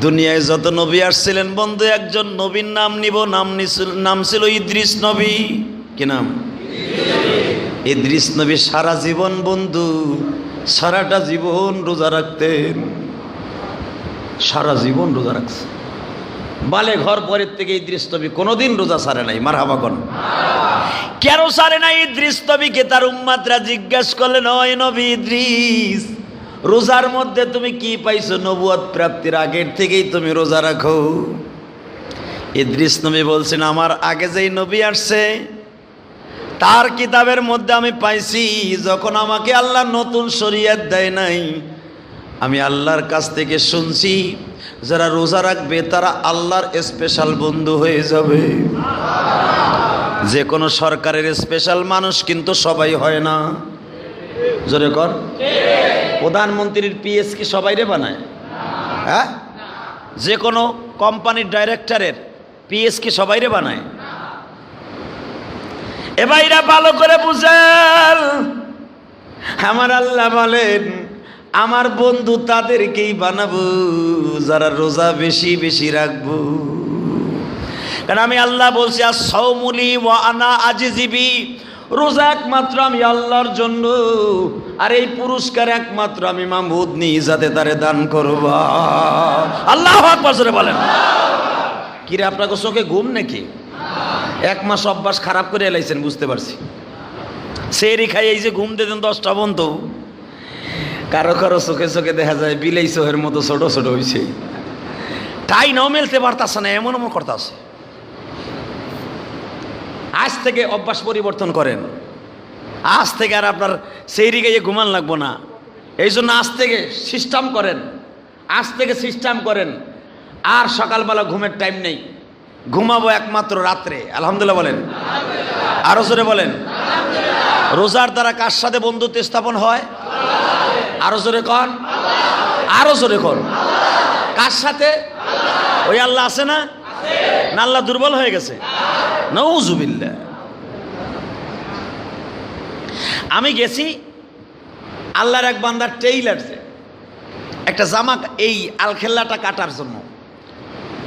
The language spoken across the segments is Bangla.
দুনিয়ায় যত নবী আসছিলেন, বন্ধু, একজন নবীর নাম নিব, নাম নাম ছিল ইদ্রিস নবী। কি নাম? ইদ্রিস নবী সারা জীবন, বন্ধু, সারাটা জীবন রোজা রাখতেন। সারা জীবন রোজা রাখছে। বালে ঘর পরের থেকে ইদ্রিস নবী কোনোদিন রোজা সারে নাই মার হাবাগন কেন সারে নাই ইদ্রিস নবীকে? তার উম্মাতরা জিজ্ঞেস করলেন, ওই নবী ইদ্রিস রোজার মধ্যে তুমি কি পাইছো নবুয়ত প্রাপ্তির? আগের থেকেই তুমি রোজা রাখো। ইদ্রিস নবী বলছেন, আমার আগে যেই নবী আসছে, তার কিতাবের মধ্যে আমি পাইছি, যখন আমাকে আল্লাহ নতুন শরিয়াত দেয় নাই, আমি আল্লাহর কাছ থেকে শুনছি, যারা রোজা রাখবে, তারা আল্লাহর স্পেশাল বন্ধু হয়ে যাবে। যে কোনো সরকারের স্পেশাল মানুষ কিন্তু সবাই হয় না। জোরে কর। প্রধানমন্ত্রীর পিএস কি সবাইরে বানায়? হ্যাঁ? যে কোনো কোম্পানির ডাইরেক্টরের পিএস কি সবাইরে বানায়? এবাইরা ভালো করে বুঝেন। আমার আল্লাহ বলেন, আমার বন্ধু তাদেরকেই বানাবো, যারা রোজা বেশি বেশি রাখব। কারণ আমি আল্লাহ বলছি আর সৌমুলি ও আনা আজিজীবী রোজা একমাত্র আমি আল্লাহর জন্য, আর এই পুরস্কার একমাত্র আমি মাহমুদ যাতে তারে দান করবা। আল্লাহ বছরে বলেন। কিরে, আপনাকে চোখে ঘুম নাকি? এক মাস অভ্যাস খারাপ করে এলাইছেন, বুঝতে পারছি। সেরি খাই, এই যে ঘুম দিতেন দশটা বন্ধ কারও কারও চোখে চোখে দেখা যায় বিলেই চোখের মতো ছোট ছোট হয়েছে তাই নাও মেলতে পারতাছে না, এমন এমন করতেছে। আজ থেকে অভ্যাস পরিবর্তন করেন। আজ থেকে আর আপনার সেই গিয়ে ঘুমান লাগবো না। এই জন্য আজ থেকে সিস্টেম করেন। আজ থেকে সিস্টেম করেন। আর সকালবেলা ঘুমের টাইম নেই। ঘুমাবো একমাত্র রাত্রে। আলহামদুলিল্লাহ বলেন। আরও জোরে বলেন। রোজার দ্বারা কার সাথে বন্ধুত্ব স্থাপন হয়? আরও জোরে কন। আরও জোরে কন। কার সাথে? ওই আল্লাহ আছে না? না, আল্লাহ দুর্বল হয়ে গেছে। নৌজুবিল্লা আমি গেছি আল্লাহর এক বান্দার টেইলার্সে একটা জামা এই আলখেল্লাটা কাটার জন্য।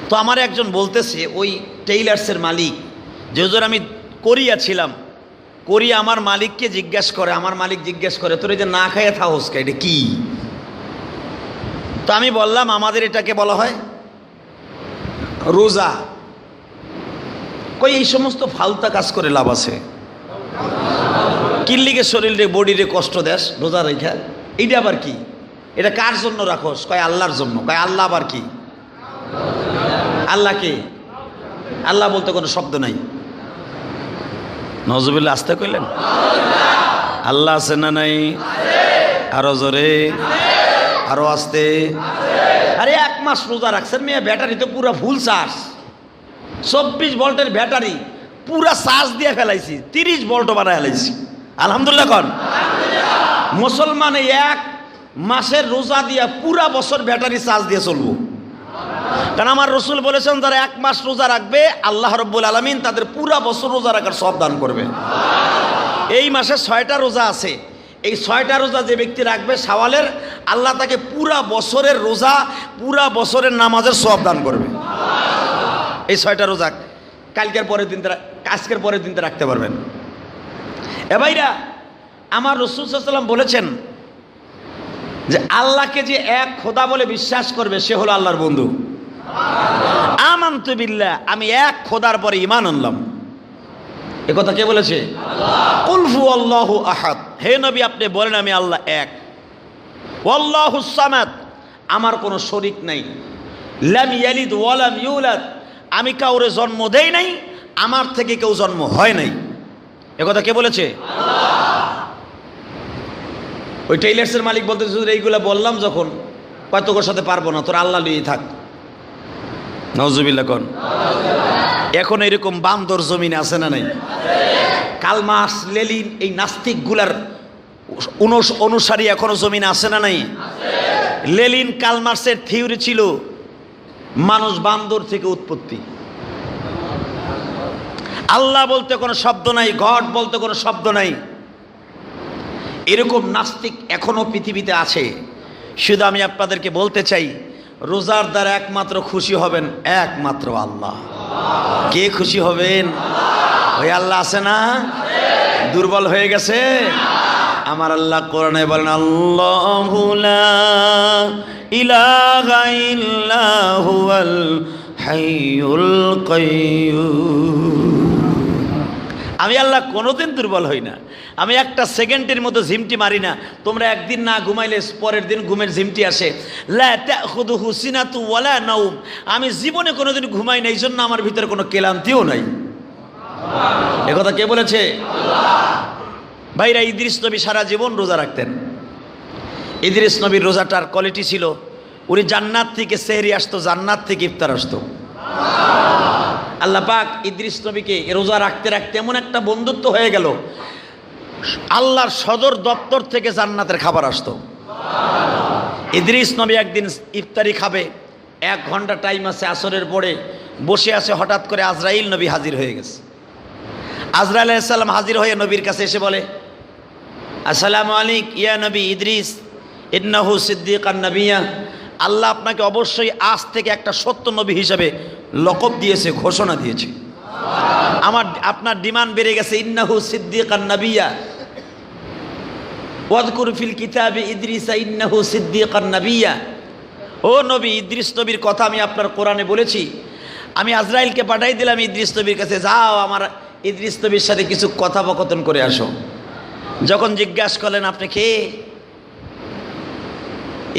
তো আমার একজন বলতেছে, ওই টেইলার্সের মালিক, যে হুজুর আমি কোরিয়া ছিলাম, কোরিয়া আমার মালিককে জিজ্ঞেস করে, আমার মালিক জিজ্ঞেস করে, তোর এই যে না খাইয়ে থাকস কে এটা কি? তো আমি বললাম, আমাদের এটাকে বলা হয় রোজা। কই, এই সমস্ত ফালতা কাজ করে লাভ আছে। কিল্লিকে শরীরে বডিরে কষ্ট দেস, রোজা রেখা? এইটা আবার কি? এটা কার জন্য রাখোস? কয়, আল্লাহর জন্য। কয়, আল্লাহ আবার কি? আল্লাহ কে? আল্লাহ বলতে কোনো শব্দ নাই। নজরুল্লাহ আস্তে কইলেন? আল্লাহ আছে না নাই? আরও জোরে? আরও আস্তে? আরে, এক মাস রোজা রাখছেন মেয়ে, ব্যাটারি তো পুরো ফুল চার্জ। চব্বিশ ভোল্টের ব্যাটারি পুরা চার্জ দিয়ে ফেলাইছি, তিরিশ ভোল্টও বানায় ফেলাইছি। আলহামদুলিল্লাহ কন। মুসলমানে এক মাসের রোজা দিয়া পুরা বছর ব্যাটারি চার্জ দিয়ে চলবো। কারণ আমার রসুল বলেছেন, যারা এক মাস রোজা রাখবে, আল্লাহ রব্বুল আলমিন তাদের পুরা বছর রোজা রাখার সব দান করবে। এই মাসে ছয়টা রোজা আছে। এই ছয়টা রোজা যে ব্যক্তি রাখবে, সওয়ালের, আল্লাহ তাকে পুরা বছরের রোজা, পুরা বছরের নামাজের সব দান করবে। এই ছয়টা রোজা কালকের পরের দিন আজকের পরের দিনতে রাখতে পারবেন। এ ভাইরা আমার রসুল সাল্লাম বলেছেন যে আল্লাহকে যে এক খোদা বলে বিশ্বাস করবে সে হলো আল্লাহর বন্ধু। আমান্তবিল্লা আমি এক খোদার পরে ইমান আনলাম। এ কথা কে বলেছে? কুলফু আল্লাহ আহাদ। হে নবী আপনি বলেন আমি আল্লাহ এক। সামাদ আমার কোনো শরিক নাই। লাম ইয়ালিদ ওয়ালাম ইউলাদ। আমি কাউরে জন্ম দেই নাই, আমার থেকে কেউ জন্ম হয় নাই। এ কথা কে বলেছে? ওই টেইলার্সের মালিক বলতে এইগুলো বললাম যখন, কয় তোর সাথে পারব না, তোর আল্লাহ লিয়ে থাক। নজুবিল্লা কন। এখন এরকম বান্দর জমিনে আছে না নাই? কালমাস, লেলিন, এই নাস্তিকগুলার অনুসারী এখনও জমিনে আছে না নাই? লেলিন কালমার্সের থিওরি ছিল মানুষ বান্দর থেকে উৎপত্তি। আল্লাহ বলতে কোনো শব্দ নাই ঘট বলতে কোনো শব্দ নাই। এরকম নাস্তিক এখনও পৃথিবীতে আছে। শুধু আমি আপনাদেরকে বলতে চাই, রোজার দ্বারা একমাত্র খুশি হবেন একমাত্র আল্লাহ। কে খুশি হবেন? ওই আল্লাহ আছে না? দুর্বল হয়ে গেছে? আমার আল্লাহ কোরআনে বলেন, আল্লাহ আমি আল্লাহ কোনোদিন দুর্বল হই না। আমি একটা সেকেন্ডের মতো ঝিমটি মারি না। তোমরা একদিন না ঘুমাইলে পরের দিন ঘুমের ঝিমটি আসে। লা তাখুদু হুসিনাতু ওয়ালা নাউম আমি জীবনে কোনোদিন ঘুমাই না এই জন্য আমার ভিতরে কোনো ক্লান্তিও নাই। একথা কে বলেছে? ভাইরা, ইদ্রিস নবী সারা জীবন রোজা রাখতেন। ইদ্রিস নবীর রোজাটার কোয়ালিটি ছিল, উনি জান্নাত থেকে সেহরি আসতো, জান্নাত থেকে ইফতার আসতো। আল্লাহ পাক ইদ্রিস নবীকে রোজা রাখতে রাখতে এমন একটা বন্ধুত্ব হয়ে গেল, আল্লাহর সদর দপ্তর থেকে জান্নাতের খাবার আসতো। ইদ্রিস নবী একদিন ইফতারি খাবে, এক ঘণ্টা টাইম আছে আসরের পরে, বসে আছে হঠাৎ করে আজরাইল নবী হাজির হয়ে গেছে। আজরাইল আলাইসাল্লাম হাজির হয়ে নবীর কাছে এসে বলে আসসালামু আলিক ইয়া নবী ইদ্রিস, ইন্নাহু সিদ্দিক নবিয়া। আল্লাহ আপনাকে অবশ্যই আজ থেকে একটা সত্য নবী হিসাবে লকব দিয়েছে, ঘোষণা দিয়েছে। আমার, আপনার ডিমান্ড বেড়ে গেছে, ইন্নাহু সিদ্দিক নবিয়া। ওয়াদকুর ফিল কিতাবে ইদ্রিসা, ইন্নাহু সিদ্দিক নবিয়া। ও নবী, ইদ্রিস নবীর কথা আমি আপনার কোরআনে বলেছি। আমি আজরাইলকে পাঠাই দিলাম ইদ্রিস নবীর কাছে, যাও আমার ইদ্রিস নবীর সাথে কিছু কথোপকথন করে আসো। যখন জিজ্ঞাসা করলেন, আপনি কে?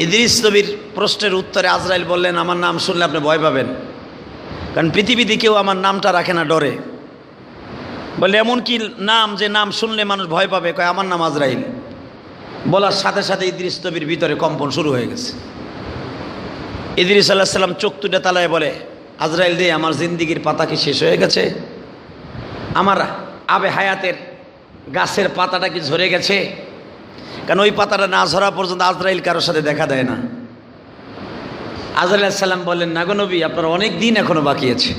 ইদ্রিস নবীর প্রশ্নের উত্তরে আজরাইল বললেন, আমার নাম শুনলে আপনি ভয় পাবেন, কারণ পৃথিবীতে কেউ আমার নামটা রাখে না ডরে। বলে এমন কি নাম যে নাম শুনলে মানুষ ভয় পাবে? কয়, আমার নাম আজরাইল। বলার সাথে সাথে ইদ্রিস নবীর ভিতরে কম্পন শুরু হয়ে গেছে। ইদ্রিস আল্লাহ সাল্লাম চোখ তুলে তালায় বলে, আজরাইল দিয়ে আমার জিন্দিগির পাতা কি শেষ হয়ে গেছে। আমার আবে হায়াতের গাছের পাতাটা কি ঝরে গেছে? কারণ ওই পাতাটা না ঝরা পর্যন্ত আজরাইল কারোর সাথে দেখা দেয় না। আজরাইল সাল্লাম বললেন, না গো নবী, আপনার অনেক দিন এখনও বাকি আছে।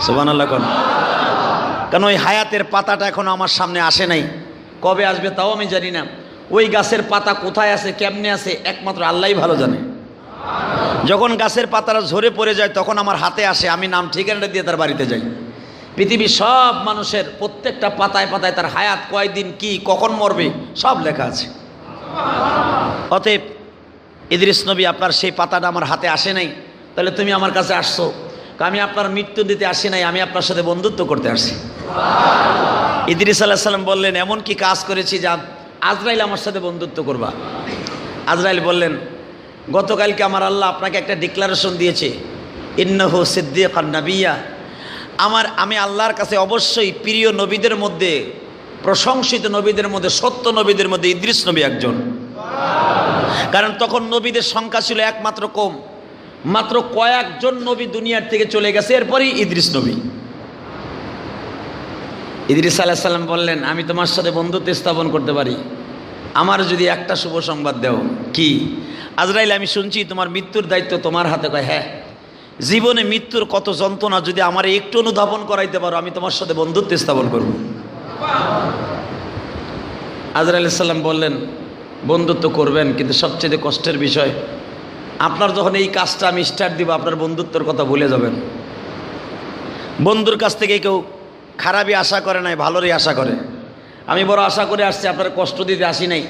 সোবান আল্লাহ কোন। কারণ ওই হায়াতের পাতাটা এখনও আমার সামনে আসে নাই। কবে আসবে তাও আমি জানি না। ওই গাছের পাতা কোথায় আছে, কেমনে আছে, একমাত্র আল্লাহই ভালো জানে। যখন গাছের পাতাটা ঝরে পড়ে যায়, তখন আমার হাতে আসে, আমি নাম ঠিকানাটা দিয়ে তার বাড়িতে যাই। পৃথিবীর সব মানুষের প্রত্যেকটা পাতায় পাতায় তার হায়াত, কয়দিন, কি, কখন মরবে, সব লেখা আছে। অতএব ইদ্রিস নবী, আপনার সেই পাতাটা আমার হাতে আসে নাই, তাহলে তুমি আমার কাছে আসছো। আমি আপনার মৃত্যু দিতে আসি নাই, আমি আপনার সাথে বন্ধুত্ব করতে আসি। ইদ্রিস আল্লাহ সাল্লাম বললেন, এমন কি কাজ করেছি যা আজরাইল আমার সাথে বন্ধুত্ব করবা? আজরাইল বললেন, গতকালকে আমার আল্লাহ আপনাকে একটা ডিক্লারেশন দিয়েছে, ইন্নহ সিদ্দিক আর নাবিয়া আমার, আমি আল্লাহর কাছে অবশ্যই প্রিয় নবীদের মধ্যে, প্রশংসিত নবীদের মধ্যে, সত্য নবীদের মধ্যে ইদ্রিস নবী একজন। কারণ তখন নবীদের সংখ্যা ছিল একমাত্র কম। মাত্র কয়েকজন নবী দুনিয়ার থেকে চলে গেছে, এরপরই ইদ্রিস নবী। ইদ্রিস আলাহ সাল্লাম বললেন, আমি তোমার সাথে বন্ধুত্ব স্থাপন করতে পারি। আমার যদি একটা শুভ সংবাদ দেও। কি? আজরাইল, আমি শুনছি তোমার মৃত্যুর দায়িত্ব তোমার হাতে। কয় হ্যাঁ। জীবনে মৃত্যুর কত যন্ত্রণা যদি আমার একটু অনুধাবন করাইতে পারো, আমি তোমার সাথে বন্ধুত্ব স্থাপন করব। আজরাইল সাল্লাম বললেন, বন্ধুত্ব করবেন, কিন্তু সবচেয়ে কষ্টের বিষয়, আপনার যখন এই কাজটা আমি স্টার্ট দিব, আপনার বন্ধুত্বের কথা ভুলে যাবেন। বন্ধুর কাছ থেকে কেউ খারাপই আশা করে নাই, ভালোরই আশা করে। আমি বড় আশা করে আসছি, আপনার কষ্ট দিতে আসি নাই।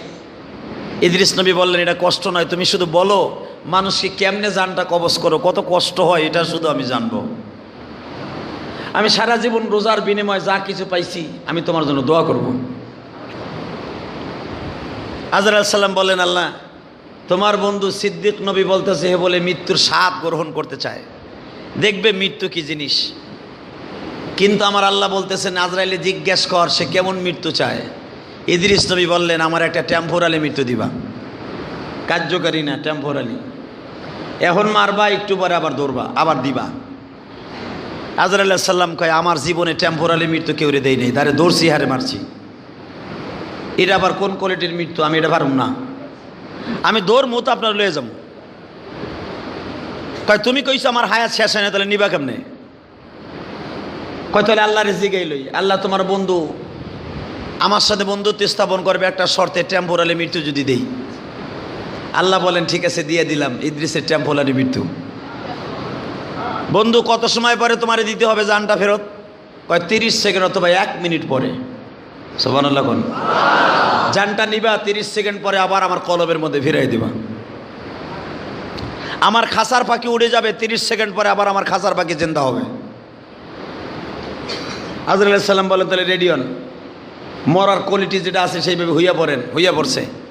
ইদ্রিস নবী বললেন, এটা কষ্ট নয়, তুমি শুধু বলো মানুষকে কেমনে জানটা কবচ করো? কত কষ্ট হয়, এটা শুধু আমি জানব। আমি সারা জীবন রোজার বিনিময়ে যা কিছু পাইছি, আমি তোমার জন্য দোয়া করব। আজর সাল্লাম বললেন আল্লাহ, তোমার বন্ধু সিদ্দিক নবী বলতেছে, হে বলে মৃত্যুর স্বাদ গ্রহণ করতে চায়। দেখবে মৃত্যু কি জিনিস। কিন্তু আমার আল্লাহ বলতেছেন আজরাইলে জিজ্ঞেস কর, সে কেমন মৃত্যু চায়? ইদ্রিস নবী বললেন, আমার একটা টেম্পোরালি মৃত্যু দিবা। কার্যকারী না টেম্পোরালি এখন মারবা, একটু পরে আবার দৌড়বা আবার দিবা। আজর আল্লাহ সাল্লাম কয়, আমার জীবনে টেম্পোরালি মৃত্যু কেউ রে দেয় নেই, তারে দৌড়ছি হারে মারছি। এটা আবার কোন কোয়ালিটির মৃত্যু? আমি এটা পারুম না। আমি দৌড় মতো আপনার লয়ে যাব। কয়, তুমি কইছো আমার হায়াত শেষ হয় না তাহলে নিবা কেমনে? কয়, তাহলে আল্লাহরে জিগাই লই। আল্লাহ তোমার বন্ধু, আমার সাথে বন্ধুত্ব স্থাপন করবে একটা শর্তে টেম্পোরালি মৃত্যু যদি দেই। আল্লাহ বলেন, ঠিক আছে, দিয়ে দিলাম। ইদ্রিসের টেম্পোলারি মৃত্যু। বন্ধু, কত সময় পরে তোমারে দিতে হবে জানটা ফেরত? কয়, তিরিশ সেকেন্ড অথবা এক মিনিট পরে। সোবানুল্লাহ কোন। জানটা নিবা, তিরিশ সেকেন্ড পরে আবার আমার কলবের মধ্যে ফিরাই দিবা। আমার খাসার পাখি উড়ে যাবে, তিরিশ সেকেন্ড পরে আবার আমার খাসার পাখি চিন্তা হবে। আজর সাল্লাম বলেন, তাহলে রেডিয়ন মরার কোয়ালিটি যেটা আছে সেইভাবে হইয়া পড়েন, হইয়া পড়ছে।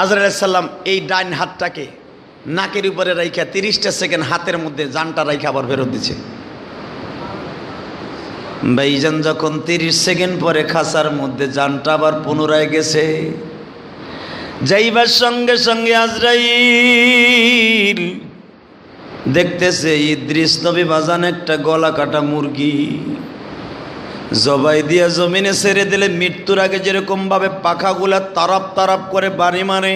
আজর সাল্লাম এই ডাইন হাতটাকে নাকের উপরে রাইখা তিরিশটা সেকেন্ড হাতের মধ্যে জানটা রাইখা আবার ফেরত দিচ্ছে ভাইজান, যখন তিরিশ সেকেন্ড পরে খাসার মধ্যে জানটা আবার পুনরায় গেছে, যাইবার সঙ্গে সঙ্গে আজরাইল দেখতেছে, ইদ্রিস নবী বাজান একটা গলা কাটা মুরগি। জবাই দিয়া জমিনে ছেড়ে দিলে মৃত্যুর আগে যেরকম ভাবে পাখাগুলা তারাপ তারাপ করে বাড়ি মারে,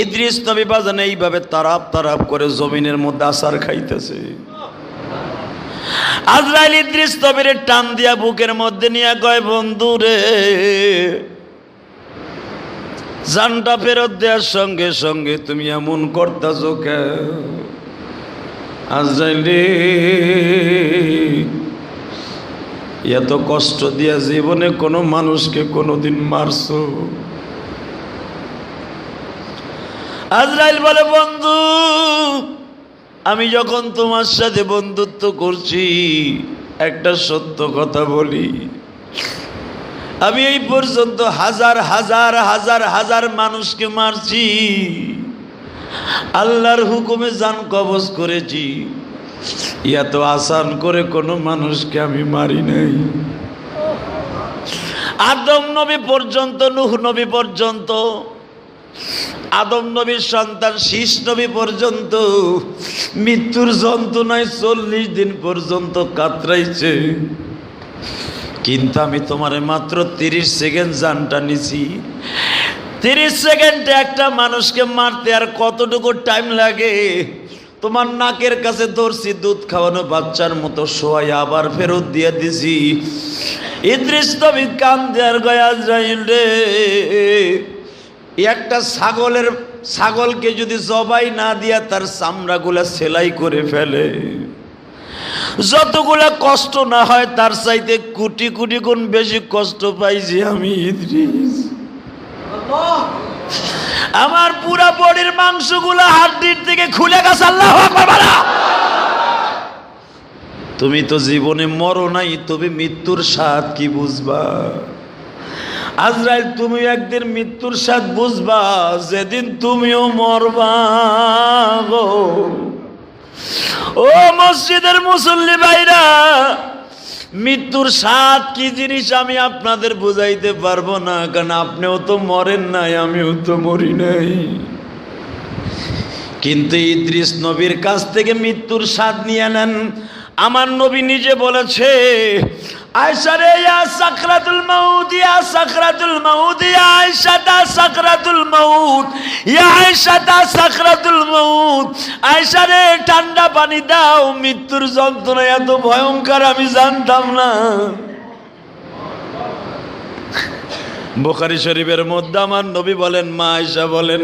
ইদ্রিস নবী বাজান এইভাবে তারাপ তারাপ করে জমিনের মধ্যে আসার খাইতেছে। আজরাইল ইদ্রিস নবীর টান দিয়া বুকের মধ্যে নিয়ে কয়, বন্ধু রে, জানটা ফেরত দেওয়ার সঙ্গে সঙ্গে তুমি এমন করতেছ কে আজরাইল রে এত কষ্ট দিয়া জীবনে কোনো মানুষকে কোনোদিন মারছো? আজরাইল বলে, বন্ধু, আমি যখন তোমার সাথে বন্ধুত্ব করছি, একটা সত্য কথা বলি। আমি এই পর্যন্ত হাজার হাজার হাজার হাজার মানুষকে মারছি। আল্লাহর হুকুমে জান কবজ করেছি। এত আসান করে কোনো মানুষকে আমি মারি নাই। আদম নবী পর্যন্ত, নুহ নবী পর্যন্ত, আদম নবীর সন্তান, শীষ নবী পর্যন্ত, মৃত্যুর যন্ত্রণায় চল্লিশ দিন পর্যন্ত কাতরাইছে। কিন্তু আমি তোমারে মাত্র তিরিশ সেকেন্ড জানটা নিছি। তিরিশ সেকেন্ডে একটা মানুষকে মারতে আর কতটুকু টাইম লাগে? তোমার নাকের কাছে ধরছি দুধ খাওয়ানো বাচ্চার মতো শোয়াই, আবার ফেরত দিয়ে দিছি। ইদ্রিস কান দেয়ার গয়াজ রে। একটা ছাগলের, ছাগলকে যদি জবাই না দিয়া তার চামড়াগুলা সেলাই করে ফেলে। যতগুলা কষ্ট না হয় তার চাইতে কোটি কোটি গুণ বেশি কষ্ট পাইছি আমি, ইদ্রিস। আমার পুরা বডির মাংসগুলা হাড্ডির থেকে খুলে গেছে, আল্লাহ তুমি তো জীবনে মরো নাই, তবে মৃত্যুর স্বাদ কি বুঝবা? আজরাইল, তুমি একদিন মৃত্যুর স্বাদ বুঝবা, যেদিন তুমিও মরবা ও মসজিদের মুসল্লি ভাইরা মৃত্যুর স্বাদ কি জিনিস আমি আপনাদের বুঝাইতে পারব না, কারণ আপনিও তো মরেন নাই, আমিও তো মরি নাই। কিন্তু ইদ্রিস নবীর কাছ থেকে মৃত্যুর স্বাদ নিয়ে নেন। আমার নবী নিজে বলেছে আয়সারে ইয়া সাকরাতুল মাউত, ইয়া সাকরাতুল মাউত, ইয়া আয়সাতা সাকরাতুল মাউত, ইয়া আয়সাতা সাকরাতুল মাউত। আয়সারে ঠান্ডা পানি দাও, মৃত্যুর যন্ত্রণা এত ভয়ঙ্কর, আমি জানতাম না। বোখারি শরীফের মধ্যে আমার নবী বলেন, মা আয়সা বলেন,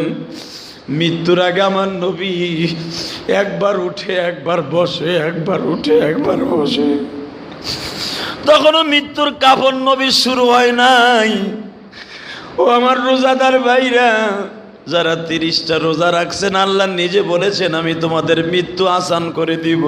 মৃত্যুর আগে আমার নবী একবার উঠে, একবার বসে, একবার উঠে, একবার বসে। তখনও মৃত্যুর কাফন নবী শুরু হয় নাই। ও আমার রোজাদার ভাইরা, যারা তিরিশটা রোজা রাখছেন, আল্লাহ নিজে বলেছেন, আমি তোমাদের মৃত্যু আসান করে দিব।